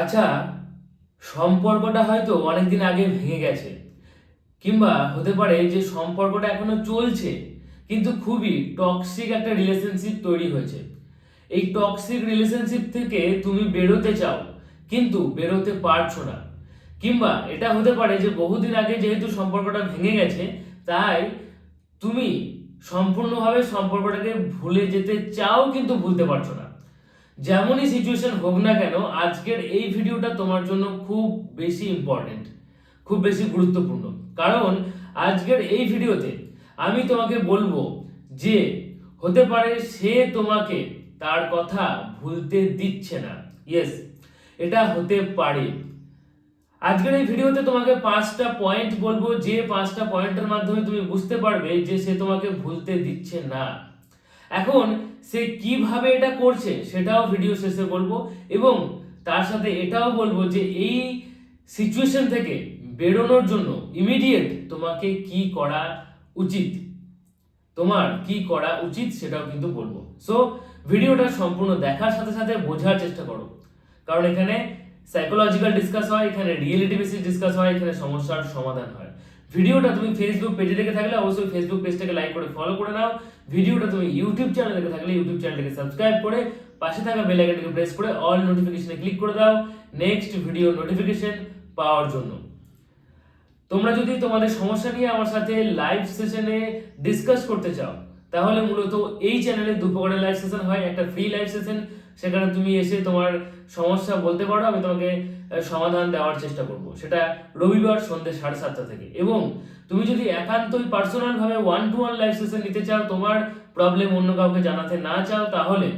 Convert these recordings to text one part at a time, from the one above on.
আচ্ছা সম্পর্কটা হয়তো অনেকদিন আগে ভেঙে গেছে। কিংবা হতে পারে যে সম্পর্কটা এখনও চলছে, কিন্তু খুবই টক্সিক একটা রিলেশনশিপ তৈরি হয়েছে। এই টক্সিক রিলেশনশিপ থেকে তুমি বেরোতে চাও, কিন্তু বেরোতে পারছ না। কিংবা এটা হতে পারে যে বহুদিন আগে যেহেতু সম্পর্কটা ভেঙে গেছে, তাই তুমি সম্পূর্ণভাবে সম্পর্কটাকে ভুলে যেতে চাও, কিন্তু ভুলতে পারছ না। যেমনই সিচুয়েশন হোক না কেন, আজকের এই ভিডিওটা তোমার জন্য খুব বেশি ইম্পর্টেন্ট খুব বেশি গুরুত্বপূর্ণ। কারণ আজকের এই ভিডিওতে আমি তোমাকে বলব যে, হতে পারে সে তোমাকে তার কথা ভুলতে দিচ্ছে না। ইয়েস এটা হতে পারে। আজকের এই ভিডিওতে তোমাকে পাঁচটা পয়েন্ট বলব, যে পাঁচটা পয়েন্টের মাধ্যমে তুমি বুঝতে পারবে যে সে তোমাকে ভুলতে দিচ্ছে না। এখন সে কীভাবে এটা করছে সেটাও ভিডিও শেষে বলব এবং তার সাথে এটাও বলব যে এই সিচুয়েশন থেকে বেরোনোর জন্য ইমিডিয়েট তোমাকে কি করা উচিত? তোমার কি করা উচিত সেটাও কিন্তু বলব। সো ভিডিওটা সম্পূর্ণ দেখার সাথে সাথে বোঝার চেষ্টা করো। কারণ এখানে সাইকোলজিক্যাল ডিসকাস হয়, এখানে রিয়েলিটি বেসিস ডিসকাস হয়, এখানে সমস্যার সমাধান হয়। ভিডিওটা তুমি ফেসবুক পেজে দেখে থাকলে অবশ্যই ফেসবুক পেজটাকে লাইক করে ফলো করে নাও। ভিডিওটা তুমি ইউটিউব চ্যানেলে দেখে থাকলে ইউটিউব চ্যানেলটাকে সাবস্ক্রাইব করে পাশে থাকা বেল আইকনটাকে প্রেস করে অল নোটিফিকেশনে ক্লিক করে দাও। নেক্সট ভিডিও নোটিফিকেশন পাওয়ার জন্য। তোমরা যদি তোমাদের সমস্যা নিয়ে আমার সাথে লাইভ সেশনে ডিসকাস করতে চাও তাহলে মূলত এই চ্যানেলে দু প্রকারের লাইভ সেশন হয়, একটা ফ্রি লাইভ সেশন সেখানে তুমি এসে তোমার সমস্যা বলতে পারো, আমি তোমাকে সমাধান দেওয়ার চেষ্টা করব। সেটা রবিবার সন্ধ্যে সাড়ে সাতটা থেকে। এবং তুমি যদি একান্তই পার্সোনালভাবে one to one live session নিতে চাও, তোমার প্রবলেম অন্য কাউকে জানাতে না চাও, তাহলে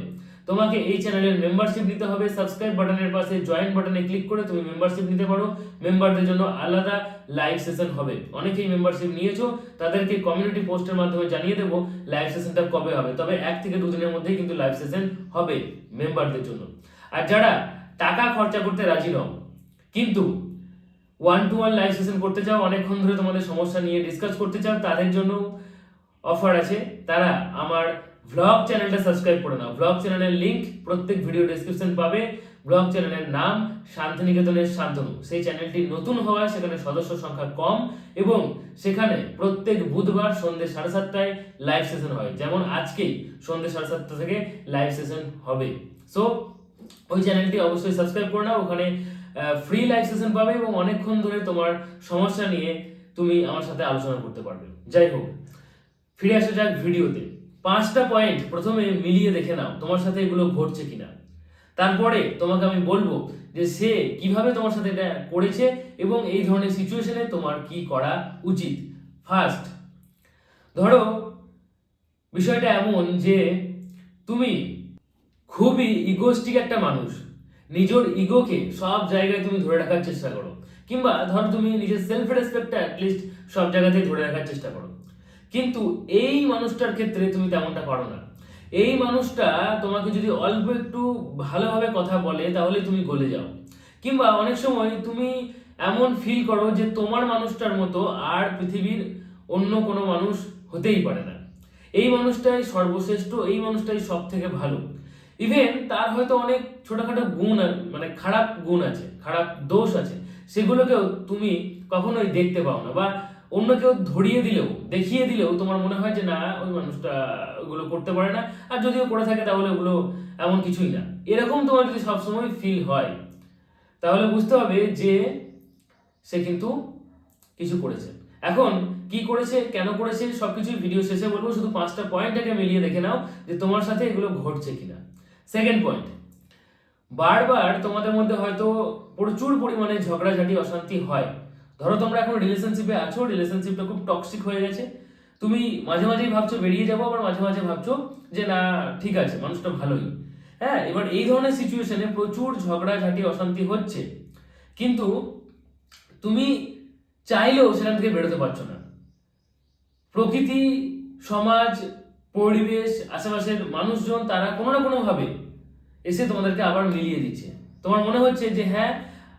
তোমাকে এই চ্যানেলের মেম্বারশিপ নিতে হবে। সাবস্ক্রাইব বাটনের পাশে জয়েন বাটনে ক্লিক করে তুমি মেম্বারশিপ নিতে পারো। মেম্বারদের জন্য আলাদা লাইভ সেশন হবে। অনেকেই মেম্বারশিপ নিয়েছো, তাদেরকে কমিউনিটি পোস্টের মাধ্যমে জানিয়ে দেবো লাইভ সেশনটা কবে হবে। তবে এক থেকে দুদিনের মধ্যেই কিন্তু লাইভ সেশন হবে মেম্বারদের জন্য। আর যারা টাকা খরচা করতে রাজি নও, কিন্তু one to one live session করতে চাও, অনেকক্ষণ ধরে তোমাদের সমস্যা নিয়ে ডিসকাস করতে চাও, তাদের জন্য অফার আছে। তারা আমার ভ্লগ চ্যানেলটা সাবস্ক্রাইব করে নাও। ব্লগ চ্যানেলের লিংক প্রত্যেক ভিডিও ডেসক্রিপশন পাবে। ব্লগ চ্যানেলের নাম শান্তিনিকেতনের শান্তনু। সেই চ্যানেলটি নতুন হওয়ায় সেখানে সদস্য সংখ্যা কম এবং সেখানে প্রত্যেক বুধবার সন্ধ্যে সাড়ে সাতটায় লাইভ সেশন হয়। যেমন আজকেই সন্ধ্যে সাড়ে সাতটা থেকে লাইভ সেশন হবে। সো ওই চ্যানেলটি অবশ্যই সাবস্ক্রাইব করে নাও। ওখানে ফ্রি লাইভ সেশন পাবে এবং অনেকক্ষণ ধরে তোমার সমস্যা নিয়ে তুমি আমার সাথে আলোচনা করতে পারবে। যাই হোক, ফিরে আসা যাক ভিডিওতে পাঁচটা পয়েন্ট প্রথমে মিলিয়ে দেখে নাও, তোমার সাথে এগুলো ঘটছে কিনা। তারপরে তোমাকে আমি বলব যে সে কীভাবে তোমার সাথে এটা করেছে এবং এই ধরনের সিচুয়েশনে তোমার কি করা উচিত। ফার্স্ট ধরো, বিষয়টা এমন যে তুমি খুবই ইগোস্টিক একটা মানুষ। নিজের ইগোকে সব জায়গায় তুমি ধরে রাখার চেষ্টা করো। কিংবা ধরো তুমি নিজের সেলফ রেসপেক্টটা অ্যাটলিস্ট সব জায়গাতেই ধরে রাখার চেষ্টা করো। কিন্তু এই মানুষটার ক্ষেত্রে তুমি তেমনটা পারো না। এই মানুষটা তোমাকে যদি অল্প একটু ভালোভাবে কথা বলে, তাহলে তুমি গলে যাও। কিংবা অনেক সময় তুমি এমন ফিল করো যে তোমার মানুষটার মতো আর পৃথিবীর অন্য কোনো মানুষ হতেই পারে না। এই মানুষটাই সর্বশ্রেষ্ঠ, এই মানুষটাই সব থেকে ভালো। ইভেন তার হয়তো অনেক ছোটখাটো গুণ মানে খারাপ গুণ আছে, খারাপ দোষ আছে। সেগুলোকেও তুমি কখনোই দেখতে পাও না বা অন্য কেউ ধরিয়ে দিলেও, দেখিয়ে দিলেও তোমার মনে হয় যে না, ওই মানুষটা ওগুলো করতে পারে না। আর যদিও করে থাকে তাহলে ওগুলো এমন কিছুই না। এরকম তোমার যদি সবসময় ফিল হয়, তাহলে বুঝতে হবে যে সে কিন্তু কিছু করেছে। এখন কি করেছে, কেন করেছে সব সবকিছু ভিডিও শেষে বলব। শুধু পাঁচটা পয়েন্টটাকে মিলিয়ে দেখে নাও যে তোমার সাথে এগুলো ঘটছে কিনা। সেকেন্ড পয়েন্ট বারবার তোমাদের মধ্যে হয়তো প্রচুর পরিমাণে ঝগড়াঝাটি, অশান্তি হয়। ধরো তোমরা এখন রিলেশনশিপে আছো রিলেশনশিপটা খুব টক্সিক হয়ে গেছে। তুমি মাঝে মাঝেই ভাবছ বেরিয়ে যাব, আবার মাঝে মাঝে ভাবছ যে না, ঠিক আছে, মানুষটা ভালোই। হ্যাঁ এবার এই ধরনের সিচুয়েশনে প্রচুর ঝগড়াঝাটি, অশান্তি হচ্ছে। কিন্তু তুমি চাইলেও সেখান থেকে বেরোতে পারছ না। প্রকৃতি, সমাজ, পরিবেশ, আশেপাশের মানুষজন, তারা কোনো না কোনোভাবে এসে তোমাদেরকে আবার মিলিয়ে দিচ্ছে। তোমার মনে হচ্ছে যে হ্যাঁ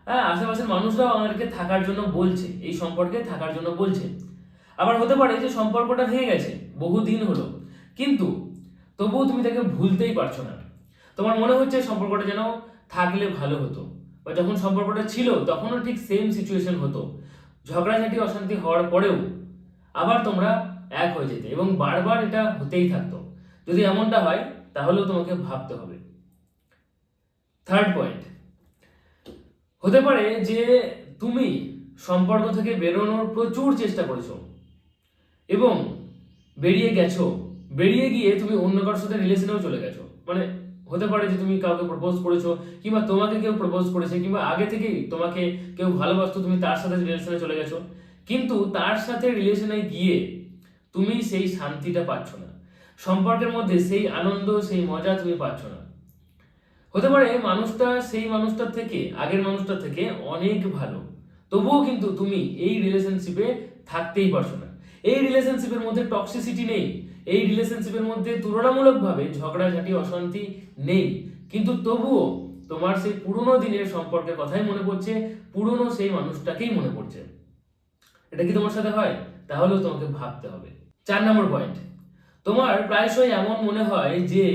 হ্যাঁ আশেপাশের মানুষরাও আমাদেরকে থাকার জন্য বলছে, এই সম্পর্কে থাকার জন্য বলছে। আবার হতে পারে যে সম্পর্কটা ভেঙে গেছে, বহুদিন হলো। কিন্তু তবুও তুমি তাকে ভুলতেই পারছ না। তোমার মনে হচ্ছে সম্পর্কটা যেন থাকলে ভালো হতো। বা যখন সম্পর্কটা ছিল, তখনও ঠিক সেম সিচুয়েশন হতো। ঝগড়াঝাটি, অশান্তি হওয়ার পরেও আবার তোমরা এক হয়ে যেতে। এবং বারবার এটা হতেই থাকতো। যদি এমনটা হয়, তাহলেও তোমাকে ভাবতে হবে। থার্ড পয়েন্ট হতে পারে যে তুমি সম্পর্ক থেকে বেরোনোর প্রচুর চেষ্টা করেছ এবং বেরিয়ে গেছো, বেরিয়ে গিয়ে তুমি অন্য কারোর সাথে রিলেশনেও চলে গেছো। মানে হতে পারে যে তুমি কাউকে প্রপোজ করেছ কিংবা তোমাকে কেউ প্রপোজ করেছে কিংবা আগে থেকেই তোমাকে কেউ ভালোবাসতো, তুমি তার সাথে রিলেশনে চলে গেছো। কিন্তু তার সাথে রিলেশনে গিয়ে তুমি সেই শান্তিটা পাচ্ছ না। সম্পর্কের মধ্যে সেই আনন্দ, সেই মজা তুমি পাচ্ছ না। হতে পারে মানুষটা সেই মানুষটার থেকে, আগের মানুষটার থেকে অনেক ভালো। তবুও কিন্তু তুমি এই রিলেশনশিপে থাকতেই পারছ না। এই রিলেশনশিপের মধ্যে টক্সিসিটি নেই। এই রিলেশনশিপের মধ্যে তুলনামূলকভাবে ঝগড়াঝাটি, অশান্তি নেই। কিন্তু তবুও তোমার সেই পুরনো দিনের সম্পর্কের কথাই মনে পড়ছে, পুরনো সেই মানুষটাকেই মনে পড়ছে। এটা কি তোমার সাথে হয়? তাহলেও তোমাকে ভাবতে হবে। চার নম্বর পয়েন্ট তোমার প্রায়শই এমন মনে হয় যে,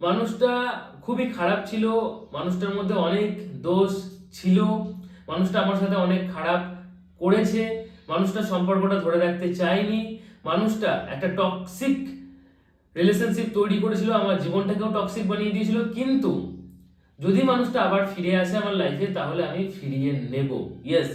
মানুষটা খুবই খারাপ ছিল। মানুষটার মধ্যে অনেক দোষ ছিল। মানুষটা আমার সাথে অনেক খারাপ করেছে। মানুষটা সম্পর্কটা ধরে রাখতে চায়নি। মানুষটা একটা টক্সিক রিলেশনশিপ তৈরি করেছিল। আমার জীবনটাকেও টক্সিক বানিয়ে দিয়েছিল। কিন্তু যদি মানুষটা আবার ফিরে আসে আমার লাইফে তাহলে আমি ফিরিয়ে নেব। ইয়েস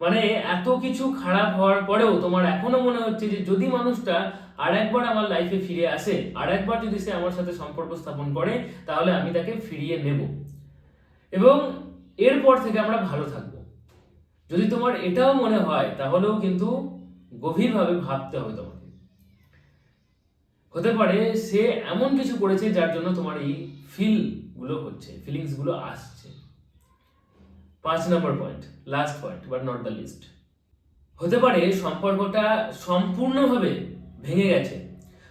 মানে এত কিছু খারাপ হওয়ার পরেও তোমার এখনও মনে হচ্ছে যে যদি মানুষটা আর একবার আমার লাইফে ফিরে আসে, আর একবার যদি সে আমার সাথে সম্পর্ক স্থাপন করে, তাহলে আমি তাকে ফিরিয়ে নেব। এবং এরপর থেকে আমরা ভালো থাকব। যদি তোমার এটাও মনে হয়, তাহলেও কিন্তু গভীরভাবে ভাবতে হবে তোমাকে। হতে পারে সে এমন কিছু করেছে যার জন্য তোমার এই ফিলগুলো হচ্ছে ফিলিংসগুলো আসছে। পাঁচ number point last point but not the least হতে পারে সম্পর্কটা সম্পূর্ণভাবে ভেঙে গেছে।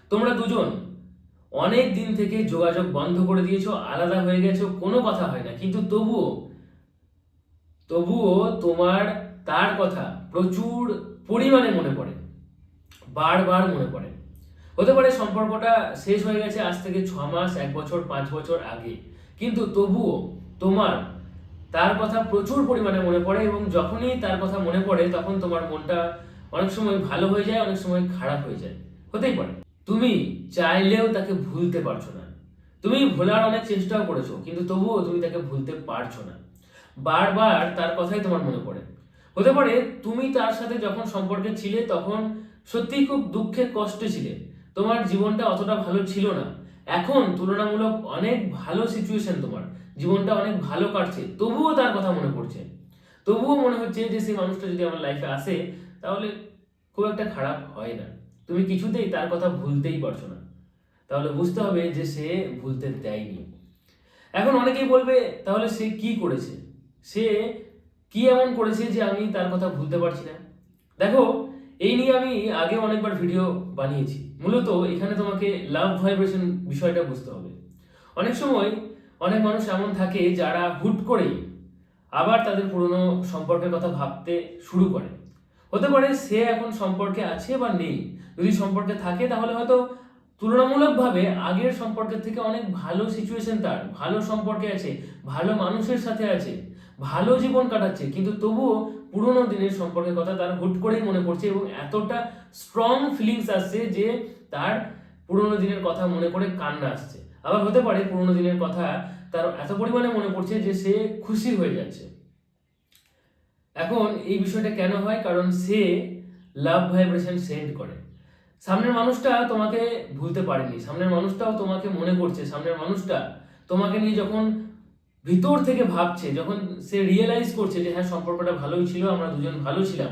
তোমরা দুজন অনেক দিন থেকে যোগাযোগ বন্ধ করে দিয়েছ, আলাদা হয়ে গেছো, কোনো কথা হয় না। কিন্তু তবুও তবুও তোমার, তার কথা প্রচুর পরিমাণে মনে পড়ে। বারবার মনে পড়ে। হতে পারে সম্পর্কটা শেষ হয়ে গেছে আজ থেকে ছ মাস, এক বছর, পাঁচ বছর আগে। কিন্তু তবুও তোমার, তার কথা প্রচুর পরিমাণে মনে পড়ে এবং যখনই তার কথা মনে পড়ে, তখন তোমার মনটা অনেক সময় ভালো হয়ে যায়, অনেক সময় খারাপ হয়ে যায়। হতেই পারে। তুমি চাইলেও তাকে ভুলতে পারছ না। তুমি ভোলার অনেক চেষ্টাও করেছ, কিন্তু তবুও তুমি তাকে ভুলতে পারছ না। বারবার তার কথাই তোমার মনে পড়ে। হতে পারে তুমি তার সাথে যখন সম্পর্কে ছিলে, তখন সত্যিই খুব দুঃখে কষ্টে ছিলে। তোমার জীবনটা অতটা ভালো ছিল না। এখন তুলনামূলক অনেক ভালো সিচুয়েশন তোমার। জীবনটা অনেক ভালো কাটছে। তবুও তার কথা মনে পড়ছে। তবুও মনে হচ্ছে যে, সেই মানুষটা যদি আমার লাইফে আসে তাহলে খুব একটা খারাপ হয় না। তুমি কিছুতেই তার কথা ভুলতেই পারছ না। তাহলে বুঝতে হবে যে সে ভুলতে দেয়নি। এখন অনেকেই বলবে, তাহলে সে কি করেছে? সে কি এমন করেছে যে আমি তার কথা ভুলতে পারছি না? দেখো, এই নিয়ে আমি আগে অনেকবার ভিডিও বানিয়েছি। মূলত এখানে তোমাকে লাভ ভাইব্রেশন বিষয়টা বুঝতে হবে। অনেক সময় অনেক মানুষ এমন থাকে যারা হুট করেই আবার তাদের পুরনো সম্পর্কের কথা ভাবতে শুরু করে। হতে পারে সে এখন সম্পর্কে আছে বা নেই। যদি সম্পর্কে থাকে, তাহলে হয়তো তুলনামূলকভাবে আগের সম্পর্কের থেকে অনেক ভালো সিচুয়েশন তার, ভালো সম্পর্কে আছে, ভালো মানুষের সাথে আছে, ভালো জীবন কাটাচ্ছে। কিন্তু তবুও পুরোনো দিনের সম্পর্কের কথা তার হুট করেই মনে পড়ছে এবং এতটা স্ট্রং ফিলিংস আসছে যে তার পুরোনো দিনের কথা মনে করে কান্না আসছে। আবার হতে পারে পুরোনো দিনের কথা তার এত পরিমাণে মনে পড়ছে যে সে খুশি হয়ে যাচ্ছে। এখন এই বিষয়টা কেন হয়? কারণ সে লাভ ভাইব্রেশন সেন্ড করে। সামনের মানুষটা তোমাকে ভুলতে পারেনি, সামনের মানুষটাও তোমাকে মনে করছে, সামনের মানুষটা তোমাকে নিয়ে যখন ভিতর থেকে ভাবছে, যখন সে রিয়েলাইজ করছে যে হ্যাঁ সম্পর্কটা ভালোই ছিল, আমরা দুজন ভালো ছিলাম,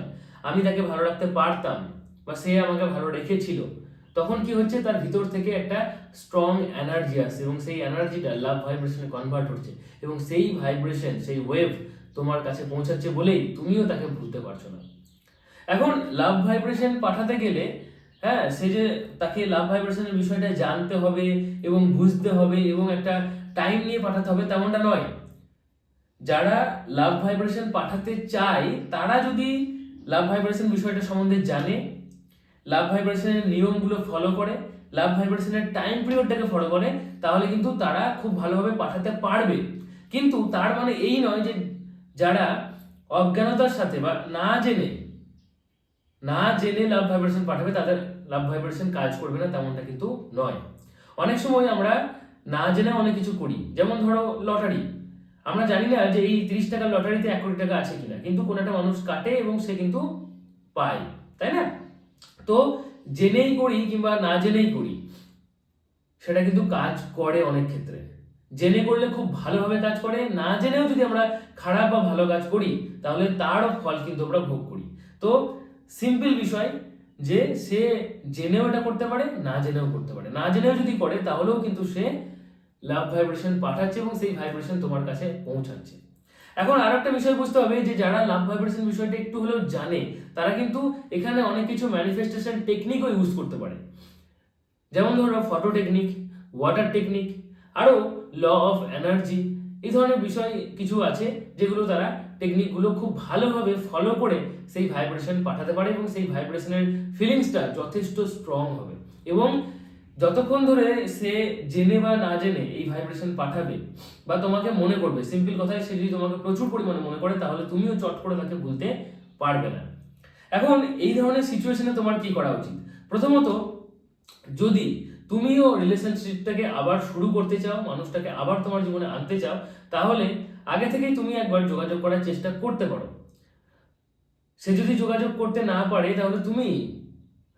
আমি তাকে ভালো রাখতে পারতাম বা সে আমাকে ভালো রেখেছিল, তখন কি হচ্ছে? তার ভিতর থেকে একটা স্ট্রং এনার্জি আসছে এবং সেই এনার্জিটা লাভ ভাইব্রেশনে কনভার্ট হচ্ছে এবং সেই ভাইব্রেশন সেই ওয়েভ তোমার কাছে পৌঁছাচ্ছে বলেই তুমিও তাকে ভুলতে পারছ না। এখন লাভ ভাইব্রেশন পাঠাতে গেলে হ্যাঁ সে যে তাকে লাভ ভাইব্রেশনের বিষয়টা জানতে হবে এবং বুঝতে হবে এবং একটা টাইম নিয়ে পাঠাতে হবে তেমনটা নয়। যারা লাভ ভাইব্রেশন পাঠাতে চায়, তারা যদি লাভ ভাইব্রেশন বিষয়টা সম্বন্ধে জানে লাভ ভাইব্রেশনের নিয়মগুলো ফলো করে লাভ ভাইব্রেশনের টাইম পিরিয়ডটাকে ফলো করে, তাহলে কিন্তু তারা খুব ভালোভাবে পাঠাতে পারবে। কিন্তু তার মানে এই নয় যে যারা অজ্ঞানতার সাথে বা না জেনে না জেনে লাভ ভাইব্রেশন পাঠাবে, তাদের লাভ ভাইব্রেশন কাজ করবে না, তেমনটা কিন্তু নয়। অনেক সময় আমরা না জেনে অনেক কিছু করি। যেমন ধরো লটারি। আমরা জানি না যে এই তিরিশ টাকার লটারিতে এক কোটি টাকা আছে কিনা, কিন্তু কোনো একটা মানুষ কাটে এবং সে কিন্তু পায়, তাই না? তো জেনেই করি কিংবা না জেনেই করি, সেটা কিন্তু কাজ করে অনেক ক্ষেত্রে। জেনে করলে খুব ভালোভাবে কাজ করে। না জেনেও যদি আমরা খারাপ বা ভালো কাজ করি, তাহলে তারও ফল কিন্তু আমরা ভোগ করি। তো সিম্পল বিষয় যে সে জেনেও এটা করতে পারে, না জেনেও করতে পারে। না জেনেও যদি করে, তাহলেও কিন্তু সে লাভ ভাইব্রেশন পাঠাচ্ছে এবং সেই ভাইব্রেশন তোমার কাছে পৌঁছাচ্ছে। এখন আর একটা বিষয় বুঝতে হবে যে যারা লাভ ভাইব্রেশন বিষয়টা একটু হলেও জানে, তারা কিন্তু এখানে অনেক কিছু ম্যানিফেস্টেশন টেকনিকও ইউজ করতে পারে। যেমন ধরো ফটো টেকনিক ওয়াটার টেকনিক আরও ল অফ এনার্জি এই ধরনের বিষয় কিছু আছে যেগুলো তারা টেকনিকগুলো খুব ভালোভাবে ফলো করে সেই ভাইব্রেশন পাঠাতে পারে এবং সেই ভাইব্রেশনের ফিলিংসটা যথেষ্ট স্ট্রং হবে। এবং যতক্ষণ ধরে সে জেনে বা না জেনে এই ভাইব্রেশন পাঠাবে বা তোমাকে মনে করবে সিম্পল কথায় সে যদি তোমাকে প্রচুর পরিমাণে মনে করে, তাহলে তুমিও চট করে তাকে ভুলতে পারবে না। এখন এই ধরনের সিচুয়েশনে তোমার কি করা উচিত? প্রথমত, যদি তুমিও রিলেশনশিপটাকে আবার শুরু করতে চাও, মানুষটাকে আবার তোমার জীবনে আনতে চাও, তাহলে আগে থেকেই তুমি একবার যোগাযোগ করার চেষ্টা করতে পারো। সে যদি যোগাযোগ করতে না পারে, তাহলে তুমি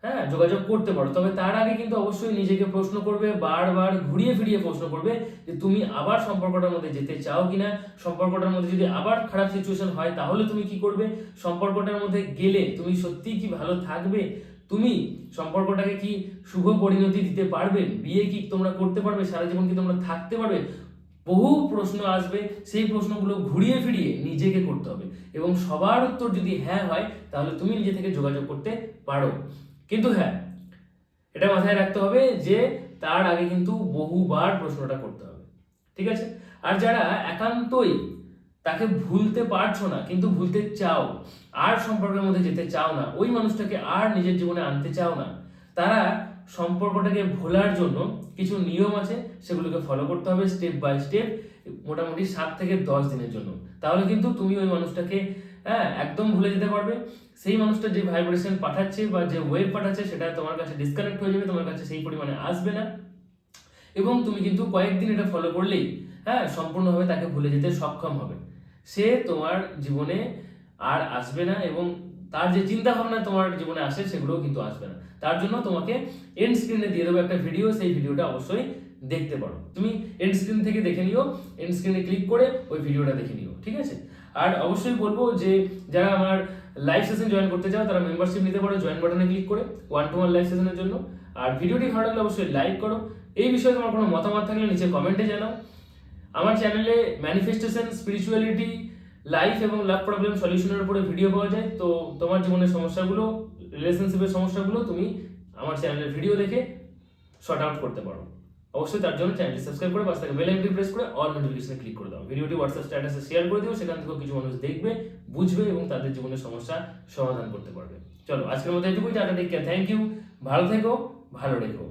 হ্যাঁ যোগাযোগ করতে পারো। তবে তার আগে কিন্তু অবশ্যই নিজেকে প্রশ্ন করবে, বারবার ঘুরিয়ে ফিরিয়ে প্রশ্ন করবে যে তুমি আবার সম্পর্কটার মধ্যে যেতে চাও কিনা, সম্পর্কটার মধ্যে যদি আবার খারাপ সিচুয়েশন হয়, তাহলে তুমি কি করবে? সম্পর্কটার মধ্যে গেলে তুমি সত্যিই কি ভালো থাকবে? তুমি সম্পর্কটাকে কি শুভ পরিণতি দিতে পারবে? বিয়ে কি তোমরা করতে পারবে? সারা জীবন কি তোমরা থাকতে পারবে? বহু প্রশ্ন আসবে। সেই প্রশ্নগুলো ঘুরিয়ে ফিরিয়ে নিজেকে করতে হবে। এবং সবার উত্তর যদি হ্যাঁ হয়, তাহলে তুমি নিজে থেকে যোগাযোগ করতে পারো। কিন্তু হ্যাঁ এটা মাথায় রাখতে হবে যে তার আগে কিন্তু বহুবার প্রশ্নটা করতে হবে। ঠিক আছে? আর যারা একান্তই তাকে ভুলতে পারছ না, কিন্তু ভুলতে চাও। আর সম্পর্কের মধ্যে যেতে চাও না, ওই মানুষটাকে আর নিজের জীবনে আনতে চাও না। তারা সম্পর্কটাকে ভোলার জন্য কিছু নিয়ম আছে, সেগুলোকে ফলো করতে হবে স্টেপ বাই স্টেপ মোটামুটি সাত থেকে দশ দিনের জন্য। তাহলে কিন্তু তুমি ওই মানুষটাকে হ্যাঁ একদম ভুলে যেতে পারবে। সেই মানুষটা যে ভাইব্রেশন পাঠাচ্ছে বা যে ওয়েভ পাঠাচ্ছে, সেটা তোমার কাছে ডিসকানেক্ট হয়ে যাবে, তোমার কাছে সেই পরিমাণে আসবে না। এবং তুমি কিন্তু কয়েকদিন এটা ফলো করলেই হ্যাঁ সম্পূর্ণভাবে তাকে ভুলে যেতে সক্ষম হবে। সে তোমার জীবনে আর আসবে না এবং তার যে চিন্তা ভাবনা তোমার জীবনে আসে, সেগুলোও কিন্তু আসবে না। তার জন্য তোমাকে এন্ড স্ক্রিনে দিয়ে দেবো একটা ভিডিও সেই ভিডিওটা অবশ্যই দেখতে পারো। তুমি এন্ড স্ক্রিন থেকে দেখে নিও এন্ড স্ক্রিনে ক্লিক করে ওই ভিডিওটা দেখে নিও, ঠিক আছে? আর অবশ্যই বলব যে, যারা আমার লাইভ সেশন জয়েন করতে চাও, তারা মেম্বারশিপ নিতে পারো জয়েন বাটনে ক্লিক করে ওয়ান টু ওয়ান লাইভ সেশনের জন্য। আর ভিডিওটি ভালো লাগলে অবশ্যই লাইক করো। এই বিষয়ে তোমার কোনো মতামত থাকলে নিচে কমেন্টে জানাও। আমার চ্যানেলে ম্যানিফেস্টেশন স্পিরিচুয়ালিটি লাইফ এবং লাভ প্রবলেম সলিউশনের উপরে ভিডিও পাওয়া যায়। তো তোমার জীবনের সমস্যাগুলো রিলেশনশিপের সমস্যাগুলো তুমি আমার চ্যানেলের ভিডিও দেখে শর্ট আউট করতে পারো। অবশ্যই তার জন্য চ্যানেলটি সাবস্ক্রাইব করে পাশে বেল আইকনটি প্রেস করে অল নোটিফিকেশনে ক্লিক করে দাও। ভিডিওটি হোয়াটসঅ্যাপ স্ট্যাটাসে শেয়ার করে দিও, সেখান থেকেও কিছু মানুষ দেখবে, বুঝবে এবং তাদের জীবনের সমস্যা সমাধান করতে পারবে। চলো, আজকের মতো এটুকুই, tata take care thank you ভালো থেকো, ভালো রেখো।